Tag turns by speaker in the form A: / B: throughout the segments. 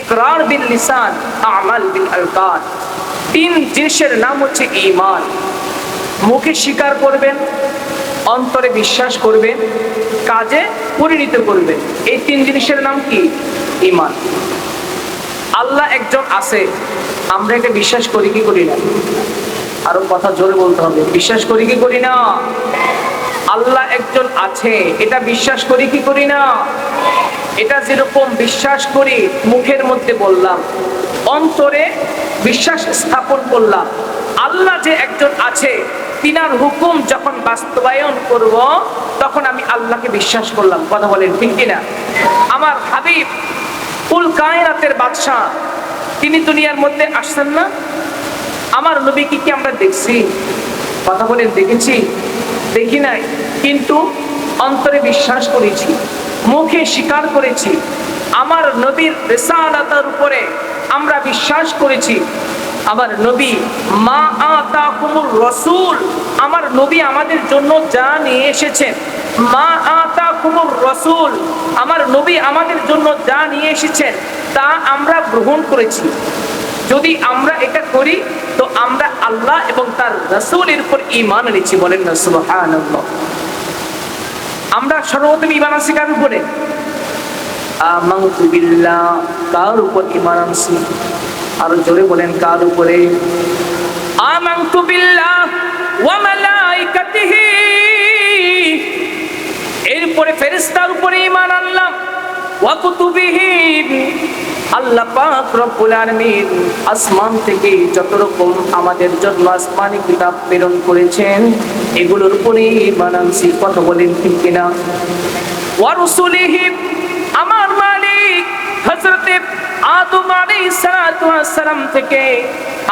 A: ইকরার বিল লিসান, আমাল বিল আলকান। তিন জিনিসের নাম হচ্ছে ইমান মুখে স্বীকার করবেন, অন্তরে বিশ্বাস করবেন, কাজে পরিণত করবেন। এই তিন জিনিসের নাম কি? ইমান আল্লাহ একজন আছে, আমরা একে বিশ্বাস করি কি করি না? আরও কথা জোরে বলতে হবে, বিশ্বাস করি কি করি না? আল্লাহ একজন আছে, এটা বিশ্বাস করি কি করি না? এটা যেরকম বিশ্বাস করি, মুখের মধ্যে বললাম, অন্তরে বিশ্বাস স্থাপন করলাম। আল্লাহ যে একজন আছে, তিনার হুকুম যখন বাস্তবায়ন করব, তখন আমি আল্লাহকে বিশ্বাস করলাম। কথা বলেন, ঠিক কিনা? আমার হাবিব কুল কায়নাতের বাদশাহ, তিনি দুনিয়ার মধ্যে আসছেন না? আমার নবীকে কি আমরা দেখছি? কথা বলেন, দেখেছি? দেখি নাই। কিন্তু অন্তরে বিশ্বাস করেছি। মুখে স্বীকার করেছি। আমার নবীর রেসালাতার উপরে আমরা বিশ্বাস করেছি। আমার নবী, মা আতা কুমুর রসুল। আমার নবী আমাদের জন্য যা নিয়ে এসেছেন, মা আতা কুমুর রসুল। আমার নবী আমাদের জন্য যা নিয়ে এসেছেন, তা আমরা গ্রহণ করেছি। যদি আমরা এটা করি, তো আমরা আল্লাহ এবং তার রসুলের উপর ইমান এনেছি বলেন না, সুবহানাল্লাহ। আমরা সর্বপ্রথম ইমান আছি কার উপরে? আমানতু বিল্লাহ কার উপর ইমান আনছি? আরও জোরে বলেন কার উপরে? আমানতু বিল্লাহ ওয়া মালাইকাতিহি। এরপরে ফেরেশতার উপরে ইমান আনলাম। ওয়া কুতুবিহি। আল্লাহ পাক রব্বুল আলামিন আসমান থেকে যত রকম আমাদের জন্য আসমানি কিতাব প্রেরণ করেছেন এগুলোর উপরে আনছি কথা বলেন ঠিক কিনা? ওয়া রুসুলিহি, আমার মালিক হযরতে আদম আলাইহিস সালাতু ওয়াস সালাম থেকে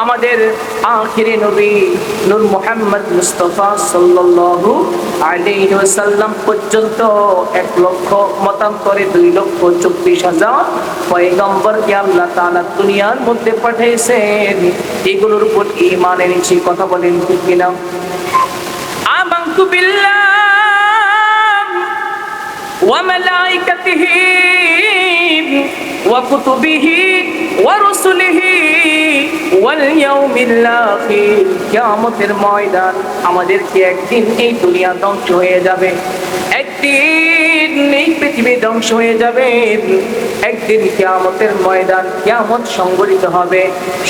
A: আমাদের আখিরি নবী নূর মুহাম্মদ মুস্তাফা সাল্লাল্লাহু আলাইহি ওয়াসাল্লাম পর্যন্ত এক লক্ষ, মতান্তরে দুই লক্ষ চব্বিশ হাজার পয়গম্বরকে আল্লাহ তাআলা দুনিয়ার মধ্যে পাঠিয়েছেন এগুলোর উপর এনেছি, কথা বলেন ঠিক কিনা? আমানতু বিল্লাহ وملائكته وكتبه ورسله واليوم الآخر কিয়ামতের ময়দান আমাদেরকে একদিন এই দুনিয়া ধ্বংস হয়ে যাবে একদিন এই পৃথিবী ধ্বংস হয়ে যাবে একদিন কিয়ামতের ময়দান কিয়ামত সংগঠিত হবে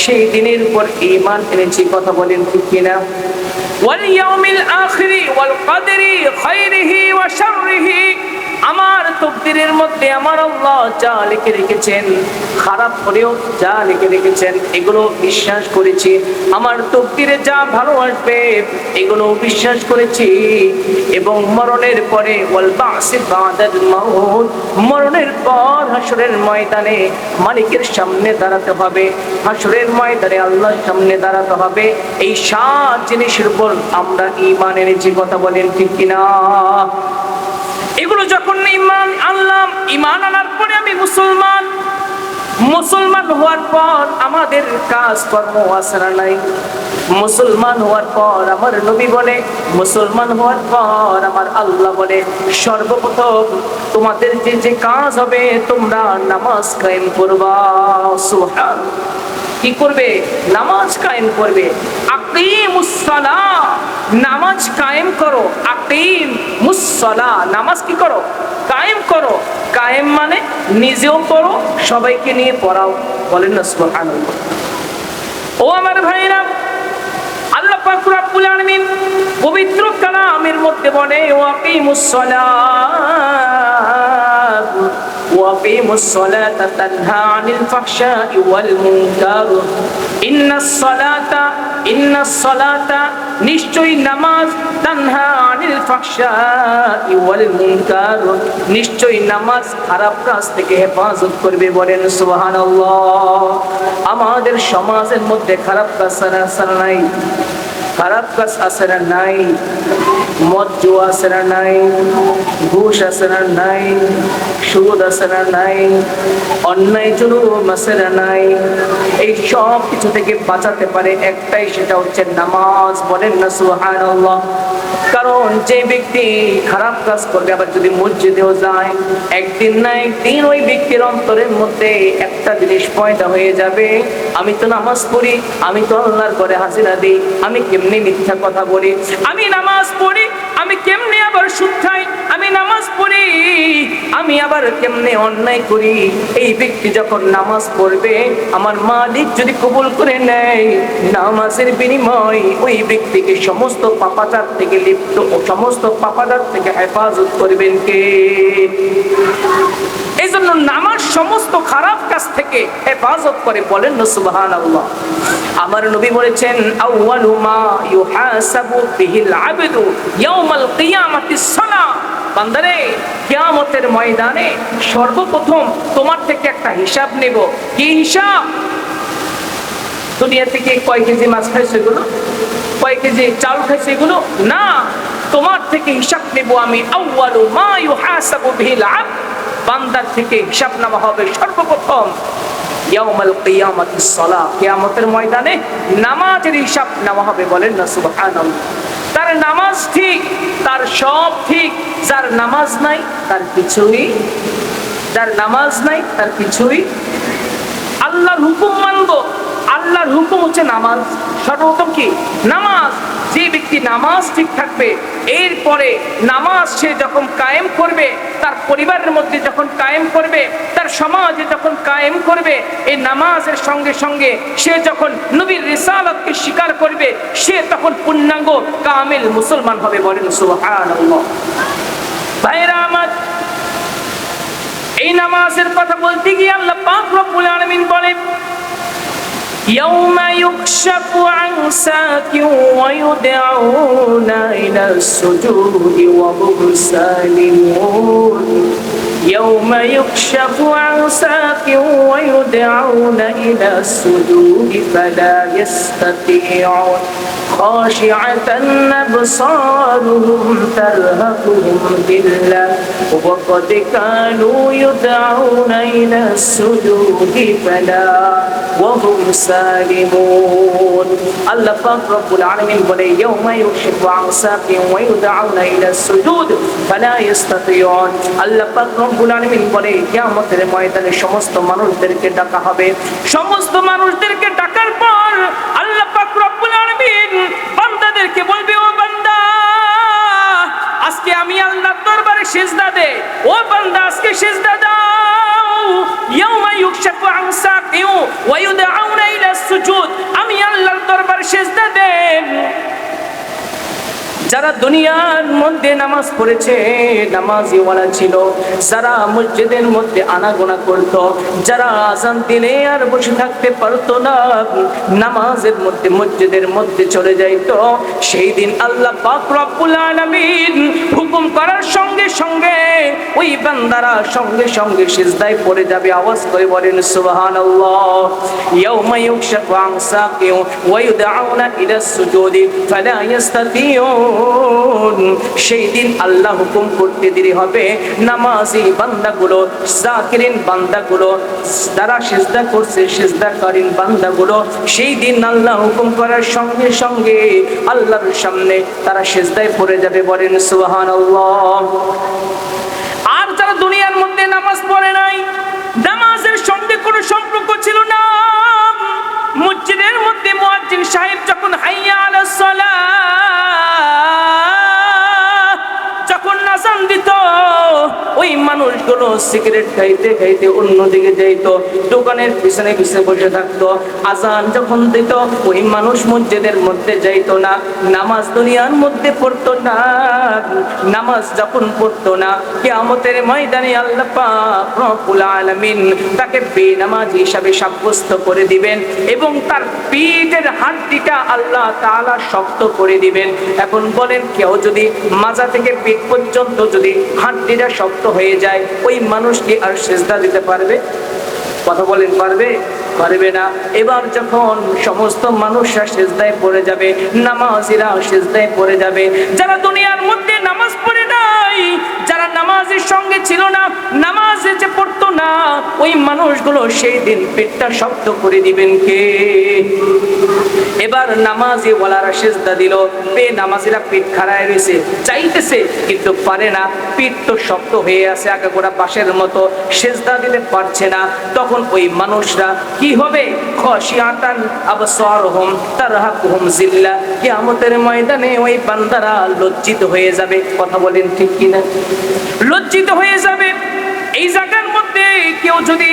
A: সেই দিনের উপর ঈমান এনেছি কথা বলেন ঠিক কিনা واليوم الآخر والقدر خيره وشره আমার তকদিরের মধ্যে আমার আল্লাহ যা লিখে রেখেছেন, খারাপ হলেও যা লিখে রেখেছেন, এগুলো বিশ্বাস করেছি। আমার তকদিরে যা ভালো আসবে, এগুলো বিশ্বাস করেছি। এবং মরণের পরে মরণের পর হাসরের ময়দানে মালিকের সামনে দাঁড়াতে হবে। হাসরের ময়দানে আল্লাহর সামনে দাঁড়াতে হবে। এই সাত জিনিসের উপর আমরা ঈমান এনেছি, কথা বলেন ঠিক কিনা? এগুলো যখন ইমান আনলাম, ইমান আনার পরে আমি মুসলমান। মুসলমান হওয়ার পর আমাদের কাজ কর্ম আসারা নাই। মুসলমান হওয়ার পর আমার নবী বলে, মুসলমান হওয়ার পর আমার আল্লাহ বলে, সর্বপ্রথম তোমাদের যে যে কাজ হবে, তোমরা নামাজ কায়েম করবা। সুবহান। কি করবে? নামাজ কায়েম করবে। আকিমুসসালা, নামাজ কায়েম করো। আকিম মুসলা নামাজ কি করো? কায়েম করো। কায়েম মানে নিজেও পড়ো, সবাইকে নিয়ে পড়াও। বলেন না, সুবহানাল্লাহ। ও আমার ভাইরা আল্লাহ পাক রব্বুল আলামিন পবিত্র কালামের মধ্যে বলে ওয়াকিমুস সালাতা তানহা আনিল ফাহশাই ওয়াল মুনকার ইন্নাস সালাতা ইন্নাস সালাতা নিশ্চয়ই নামাজ তানহা আনিল ওয়াল মুনকার। নিশ্চয়ই নামাজ খারাপ কাজ থেকে হেফাজত করবে বলেন সুবহানাল্লাহ। আমাদের সমাজের মধ্যে খারাপ কাজ ছাড়া নাই? খারাপ কাজ আছে না নাই? মদ জুয়া নাই, ঘুষ আছে না নাই, সুদ আছে নাই, অন্যায় জুলুম আছে নাই। এই সব কিছু থেকে বাঁচাতে পারে একটাই, সেটা হচ্ছে নামাজ বলেন না, সুবহানাল্লাহ। কারণ যে ব্যক্তি খারাপ কাজ করবে, আবার যদি মসজিদেও যায়, একদিন না একদিন ওই ব্যক্তির অন্তরের মধ্যে একটা জিনিস পয়দা হয়ে যাবে, আমি তো নামাজ পড়ি, আমি তো আল্লাহর করে হাজিরা দিই, আমি কেমনি মিথ্যা কথা বলি? আমি নামাজ পড়ি আমি কেমনে আবার সুদ খাই? আমি নামাজ পড়ি, আমি আবার কেমনে অন্যায় করি? এই ব্যক্তি যখন নামাজ পড়বে, আমার মালিক যদি কবুল করে নেয়, নামাজের বিনিময় ওই ব্যক্তিকে সমস্ত পাপাচার থেকে লিপ্ত ও সমস্ত পাপাচার থেকে হেফাজত করবেন কে? এই জন্য নামাজ সমস্ত খারাপ কাজ থেকে হেফাজত করে বলেন সুবহান আল্লাহ আমার নবী বলেছেন, আউয়ালু মা ইউহাসাবু বিহিল আবদু ইয়াউমাল কিয়ামাতিস সালাহ বান্দারে, কিয়ামতের ময়দানে সর্বপ্রথম তোমার থেকে একটা হিসাব নেব। কি হিসাব? দুনিয়া থেকে কয় কেজি মাছ খাইছে এগুলো? কয় কেজি চাল খাইছে এগুলো? না, তোমার থেকে হিসাব নেব আমি, আউয়ালু মা ইউহাসাবু বিহিল আবদ বান্দার থেকে হিসাব নেওয়া হবে সর্বপ্রথম ময়দানে নামাজের হবে বলেন তার নামাজ ঠিক, তার সব ঠিক নামাজ নাই, তার কিছুই নামাজ নাই, তার কিছুই আল্লাহর হুকুম মানবো। আল্লাহর হুকুম হচ্ছে নামাজ। সর্বপ্রথম কি? নামাজ। যে ব্যক্তি নামাজ ঠিক থাকবে, এরপরে নামাজ সে যখন কায়েম করবে, তার পরিবারের মধ্যে যখন কায়েম করবে, তার সমাজে যখন কায়েম করবে, এই নামাজের সঙ্গে সঙ্গে সে যখন নবীর রিসালতকে স্বীকার করবে, সে তখন পূর্ণাঙ্গ কামিল মুসলমান হবে বলেন এই নামাজের কথা বলতে গিয়ে আল্লাহ পাক রব্বুল আলামিন বলেন يوم يكشف عن ساك ويدعون إلى السجود وهم سالمون يوم يكشف عن ساق ويدعون إلى السجود فلا يستطيعون خاشعة أبصارهم ترهقهم ذلة وقد كانوا يدعون إلى السجود فلا وهم سالمون الله পাক রব্বুল আলামিন বলে يوم يكشف عن ساق ويدعون إلى السجود فلا يستطيعون আল্লাহ পাক রব্বুল আলামিন বলে কিয়ামতের ময়দানে সমস্ত মানুষদেরকে ডাকা হবে। সমস্ত মানুষদেরকে ডাকার পর আল্লাহ বান্দাদেরকে বলবে, ও বান্দা, আজকে আমি আল্লাহর দরবারে সিজদা দে। ও বান্দা, আজকে সিজদা দাও। আমি আল্লাহর দরবারে সিজদা দেন যারা দুনিয়ার মধ্যে নামাজ পড়েছে নামাজিওয়ালা ছিল, যারা মসজিদের মধ্যে আনাগোনা করত, যারা আজান দিলে আর বসে থাকতে পারতো না, নামাজের মধ্যে, মসজিদের মধ্যে চলে যাইতো। সেই দিন আল্লাহ পাক রব্বুল আলামিন হুকুম করার সঙ্গে সঙ্গে ওই বান্দারা সঙ্গে সঙ্গে সিজদায় পড়ে যাবে। আওয়াজ করে বলেন, সুবহানাল্লাহ। ইয়াউমা ইউকশাফু আন ওয়া ইউদআউনা ইলা সুজুদি, ফালা ইস্তাতিউন সেই দিন আল্লাহ হুকুম করতে দেরি হবে। নামাজি বান্দাগুলো, জাকিরিন বান্দাগুলো, যারা সিজদা করছে, সিজদাকারীন বান্দাগুলো, সেই দিন আল্লাহ হুকুম করার সঙ্গে সঙ্গে আল্লাহর সামনে তারা সিজদায় পড়ে যাবে বলেন, সুবহানাল্লাহ। আর যারা দুনিয়ার মধ্যে নামাজ পড়ে নাই, নামাজের সঙ্গে কোনো সম্পর্ক ছিল না। মসজিদের মধ্যে মুয়াজ্জিন সাহেব যখন হাইয়া আলাস সালাহ ওই মানুষগুলো সিগারেট খাইতে খাইতে অন্যদিকে যাইতো, দোকানের পিছনে পিছনে বসে থাকতো, আজান যখন দিত, ওই মানুষ মসজিদের মধ্যে যাইতো না, নামাজ দুনিয়ার মধ্যে পড়তো না, নামাজ যখন পড়তো না, কিয়ামতের ময়দানে আল্লাহ পাক তাকে বেনামাজ হিসাবে সাব্যস্ত করে দিবেন এবং তার পিঠের হাড্ডিটা আল্লাহ তাআলা শক্ত করে দিবেন। এখন বলেন, কেউ যদি মাজা থেকে পিঠ পর্যন্ত যদি হাড্ডিটা শক্ত হয়ে যায়, ওই মানুষ কি আর সেজদা দিতে পারবে? কথা বলেন, পারবে? পারবে না। এবার যখন সমস্ত মানুষরা সেজদায় পড়ে যাবে, নামাজিরা সেজদায় পড়ে যাবে, যারা দুনিয়ার মধ্যে নামাজ ওই মানুষগুলো সেই দিন পেটটা শব্দ করে দিবেন কে? এবার নামাজি ওয়ালারা সেজদা দিল। বে নামাজিরা পিঠ খাড়ায় রয়েছে, চাইতেছে, কিন্তু পারে না। পিঠ তো শক্ত হয়ে আছে আগে গোড়া বাঁশের মতো, সেজদা দিলে পারছে না। তখন ওই মানুষরা, কি হবে? খসিয়াতান আবসারহুম, তারহাকুহুম জিল্লা। কিয়ামতের ময়দানে ওই বান্দারা লজ্জিত হয়ে যাবে। কথা বলেন ঠিক কিনা? লজ্জিত হয়ে যাবে। এই জায়গার কেউ যদি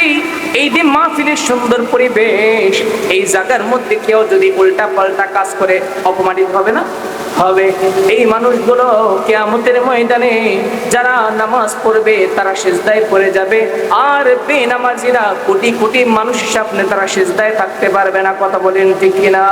A: এই যে মাহফিলের সুন্দর পরিবেশ, এই জায়গার মধ্যে কেউ যদি উল্টা পাল্টা কাজ করে, অপমানিত হবে না? হবে। এই মানুষগুলো কেয়ামতের ময়দানে যারা নামাজ পড়বে, তারা সেজদায় পড়ে যাবে। আর বেনামাজিরা কোটি কোটি মানুষের সামনে তারা সেজদায় থাকতে পারবে না, কথা বলেন ঠিক কিনা?